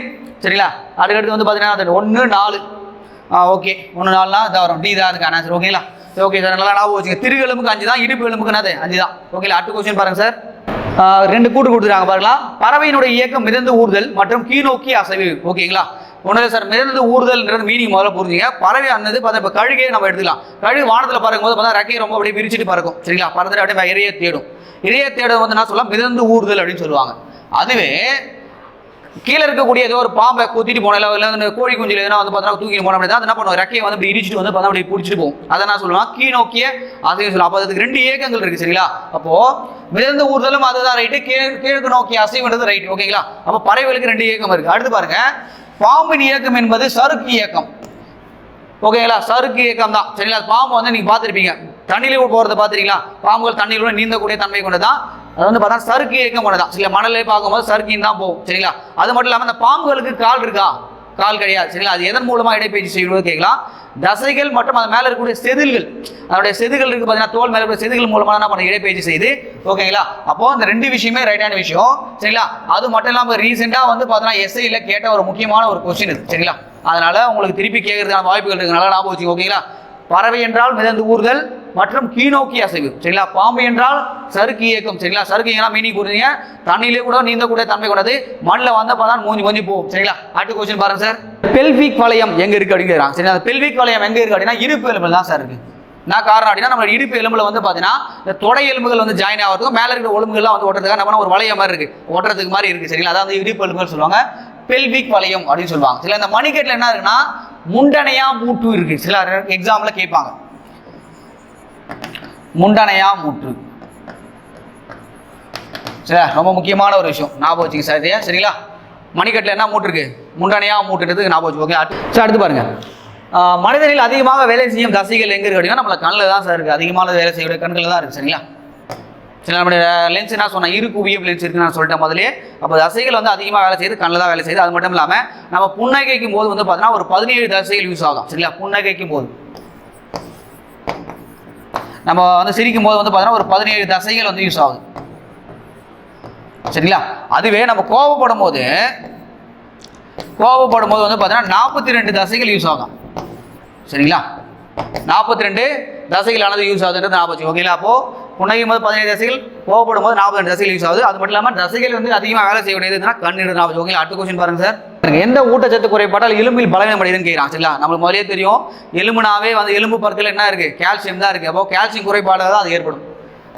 சரிங்களா? அதுக்கடுத்து வந்து பார்த்தீங்கன்னா ஒன்று நாலு. ஆ ஓகே ஒன்று நாலுனா இதாக வரும். டி தான் அதுக்கான சார் ஓகேங்களா ஓகே சார் நல்லா ஞாபகம் வச்சுங்க. திருவெலும்புக்கு அஞ்சு தான் இடுப்பு எலும்புக்கு என்னது? அஞ்சு தான். ஓகேங்களா அடுத்த கொஸ்டின் பாருங்க சார் ரெண்டு கூட்டு கொடுத்துருக்காங்க பாருங்களா? பறவையினுடைய இயக்கம் மிதந்து ஊறுதல் மற்றும் கீழ்நோக்கி அசைவு. ஓகேங்களா ஒன்றும் சார் மிதந்து ஊர்தல்ன்றது மீனிங் முதல்ல புரிஞ்சுங்க. பறவை அன்னது பார்த்தா இப்போ கழுகையை நம்ம எடுத்துக்கலாம். கழுகு வானத்தில் பறக்கும் போது பார்த்தா ரெக்கையை ரொம்ப அப்படியே விரிச்சிட்டு பறக்கும். சரிங்களா? பறந்துட்டு அப்படியே இறைய தேடும். இறைய தேடும் வந்து என்ன சொல்லலாம்? மிதந்து ஊறுதல் அப்படின்னு சொல்லுவாங்க. அதுவே கீழே இருக்கக்கூடிய ஏதோ ஒரு பாம்பை குத்திட்டு போன இல்லை இல்லை கோழி குஞ்சில் எதனா வந்து பார்த்தா தூக்கிட்டு போன அப்படின்னா அது என்ன பண்ணுவோம்? ரெக்கையை வந்து இப்படி இடிச்சிட்டு வந்து பார்த்தா அப்படி பிடிச்சிட்டு போகும் அதை நான் சொல்லுவேன் கீழ் நோக்கிய அதையும் சொல்லலாம் அப்போ அதுக்கு ரெண்டு இயக்கங்கள் இருக்குது சரிங்களா? அப்போ மிதந்த ஊர்தலும் அதுதான் ரைட்டு கீழ் கிழக்கு நோக்கிய அசைவுன்றது ரைட் ஓகேங்களா? அப்போ பறவைகளுக்கு ரெண்டு இயக்கம் இருக்குது அடுத்து பாருங்க. பாம்பின் இயக்கம் என்பது சறுக்கு இயக்கம். ஓகேங்களா சறுக்கு இயக்கம் தான். சரிங்களா? பாம்பு வந்து நீங்க பார்த்துருப்பீங்க. தண்ணியில போகிறத பார்த்துருக்கீங்களா? பாம்புகள் தண்ணியில நீந்தக்கூடிய தன்மை கொண்டதான் அது வந்து பார்த்தா சறுக்கு இயக்கம் கொண்டதான் சில மணலே பார்க்கும்போது சறுக்கின்னு தான் போகும். சரிங்களா? அது மட்டும் இல்லாமல் அந்த பாம்புகளுக்கு கால் இருக்கா? கால் கிடையாது. சரிங்களா? அது எதன் மூலமாக இடைப்பயிற்சி செய்வது கேட்கலாம். தசைகள் மற்றும் அது மேலே இருக்கக்கூடிய செதில்கள். அதனுடைய செதில்கள் இருக்குது பார்த்தீங்கன்னா தோல் மேலே இருக்கிற செதில்கள் மூலமாக என்ன பண்ண இடைப்பயிற்சி செய்து ஓகேங்களா? அப்போது இந்த ரெண்டு விஷயமே ரைட்டான விஷயம். சரிங்களா? அது மட்டும் இல்லாமல் ரீசெண்டாக வந்து பார்த்தீங்கன்னா எஸ்ஐயில் கேட்ட ஒரு முக்கியமான ஒரு கொஸ்டின் இது. சரிங்களா? அதனால் உங்களுக்கு திருப்பி கேட்கறதுக்கான வாய்ப்புகள் இருக்குது நல்லா ஞாபகம் வச்சுக்கோங்க ஓகேங்களா? பறவை என்றால் மிதந்து ஊர்தல் மற்றும் கீழ்நோக்கி அசைவு. சரிங்களா? பாம்பு என்றால் சறுக்கு இயக்கம். சரிங்களா? சறுக்கு இயக்கம் மீனிங் புரிஞ்சுங்க தண்ணியிலே கூட நீந்தக்கூடிய தன்மை கொண்டது. மண்ணில் வந்தப்போ தான் மூஞ்சி மூஞ்சி போகும். சரிங்களா? அடுத்த கொஸ்டின் பாருங்க சார் பெல்விக் வளையம் எங்க இருக்கு அப்படிங்கிறாங்க? சரி அந்த பெல்விக் வளையம் எங்க இருக்கு அப்படின்னா இடுப்பு எலும்புல தான் சார் இருக்கு. நான் காரணம் அப்படின்னா நம்ம இடுப்பு எலும்புல வந்து பார்த்தீங்கன்னா இந்த தொடை எலும்புகள் வந்து ஜாயின் ஆகிறதுக்கும் மேலே இருக்கிற ஒழுங்குகள்லாம் வந்து ஓட்டுறதுக்காக நம்ம ஒரு வளையம் மாதிரி இருக்கு. ஓட்டுறதுக்கு மாதிரி இருக்கு. சரிங்களா? அதான் வந்து இடுப்பு எலும்புகள் சொல்லுவாங்க. பெல்விக் வளையம் அப்படின்னு சொல்லுவாங்க. சில இந்த மணிக்கட்டில் என்ன இருக்குன்னா முண்டனையா மூட்டு இருக்கு. சில எக்ஸாம்ல கேட்பாங்க. முண்டனையா மூட்டு. சரி ரொம்ப முக்கியமான ஒரு விஷயம். ஞாபகம் வச்சுங்க சார் இதையா. சரிங்களா? மணிக்கட்டில் என்ன மூட்டு இருக்கு? முண்டனையா மூட்டுன்றது ஞாபகம் வச்சுக்கோங்க. சார் அடுத்து பாருங்க. மனிதனில் அதிகமாக வேலை செய்யும் தசைகள் எங்க இருக்கு அப்படின்னா நம்மள கண்ணில் தான் சார் இருக்கு. அதிகமான வேலை செய்யக்கூடிய கண்களில் தான் இருக்கு. சரிங்களா? சரி நம்மளுடைய லென்ஸ் என்ன சொன்னேன் இரு குவியம் லென்ஸ் இருக்குன்னு நான் சொல்லிட்டேன் முதலே அப்போ தசைகள் வந்து அதிகமாக வேலை செய்யுது கண்ணில் தான் வேலை செய்யுது அது மட்டும் இல்லாமல் நம்ம புன்னகைக்கும் போது வந்து பார்த்தீங்கன்னா ஒரு பதினேழு தசைகள் யூஸ் ஆகும். சரிங்களா? புன்னகைக்கும் போது. நம்ம வந்து சிரிக்கும் போது வந்து பார்த்தீங்கன்னா ஒரு பதினேழு தசைகள் வந்து யூஸ் ஆகுது. சரிங்களா? அதுவே நம்ம கோபப்படும் போது கோபப்படும் போது வந்து பார்த்தீங்கன்னா நாற்பத்தி ரெண்டு தசைகள் யூஸ் ஆகும். சரிங்களா? நாற்பத்தி ரெண்டு தசைகளானது யூஸ் ஆகுதுன்றது ஞாபகம் ஓகேங்களா? அப்போது புன்னகையும் போது பதினேழு தசைகள் கோவப்படும் போது நாற்பது ரெண்டு தசைகள் யூஸ் ஆகுது. அது மட்டும் இல்லாமல் தசைகள் வந்து அதிகமாக வேலை செய்ய வேண்டியது கண்ணீர் நாற்பது ஓகே அடுத்த கொஸ்டின் பாருங்க சார் எந்த ஊட்டச்சத்து குறைபாட்டால் எலும்பில் பலவீனம் அடையுதுன்னு கேட்குறான் சரிங்களா? நம்மளுக்கு முதலே தெரியும். எலும்புனாவே வந்து எலும்பு பருத்தில் என்ன இருக்கு? கால்சியம் தான் இருக்கு. அப்போ கால்சியம் குறைபாடாக தான் அது ஏற்படும்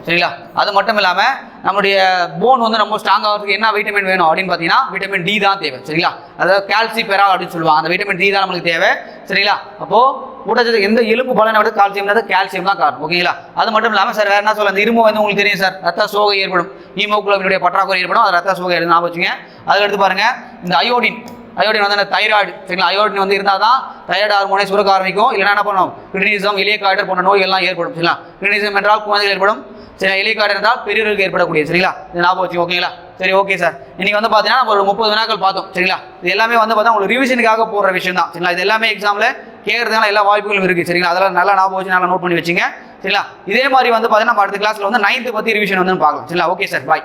சரிங்களா? அது மட்டும் இல்லாமல் நம்மளுடைய போன் வந்து ரொம்ப ஸ்ட்ராங் ஆகிறதுக்கு என்ன வைட்டமின் வேணும் அப்படின்னு பார்த்தீங்கன்னா விட்டமின் டி தான் தேவை சரிங்களா? அதாவது கால்சி பெரா அப்படின்னு சொல்லுவாங்க. அந்த விட்டமின் டி தான் நம்மளுக்கு தேவை சரிங்களா? அப்போது ஊட்டச்சத்து எந்த எலும்பு பலனை விட கால்சியம் கால்சியம் தான் காரணம் ஓகேங்களா அது மட்டும் இல்லாமல் சார் வேற என்ன சொல்ல அந்த இரும்பு வந்து உங்களுக்கு தெரியும் சார் ரத்த சோகை ஏற்படும். ஹீமோகுளோபினுடைய பற்றாக்குறை ஏற்படும். அது ரத்த சோகை ஞாபகம் வச்சுங்க அதுக்கு அடுத்து பாருங்க. இந்த அயோடின் அயோடின் வந்து தைராய்டு சரிங்களா? அயோடின் வந்து இருந்தால் தான் தைராய்டு ஹார்மோனை சுரக்க ஆரம்பிக்கும். இல்லைன்னா என்ன பண்ணும்? கிரினிசம் இலைய காய்டர் போன்ற நோய்கள்லாம் ஏற்படும். சரிங்களா? கிரினிசம் என்றால் குழந்தைகள் ஏற்படும். சரி இலைக்காடு இருந்தால் பெரியவர்களுக்கு ஏற்படக்கூடிய சரிங்களா? இது ஞாபகம் வச்சு ஓகேங்களா சரி ஓகே சார் இன்னைக்கு வந்து பார்த்தீங்கன்னா நம்ம ஒரு முப்பது வினாக்கள் பார்த்தோம் சரிங்களா? இது எல்லாமே வந்து பார்த்தா உங்களுக்கு ரிவிஷனுக்காக போடுற விஷயம் தான் சரிங்களா? இது எல்லாமே எக்ஸாமில் கேட்கறதுனால எல்லா வாய்ப்புகளும் இருக்குது சரிங்களா? அதெல்லாம் நல்லா ஞாபகம் வச்சு நல்லா நோட் பண்ணி வச்சுங்க சரிங்களா? இதே மாதிரி வந்து பார்த்தீங்கன்னா நம்ம அடுத்த கிளாஸில் வந்து நைன்த்து பற்றி ரிவிஷன் வந்து பார்க்கலாம் சரிங்களா? Okay sir bye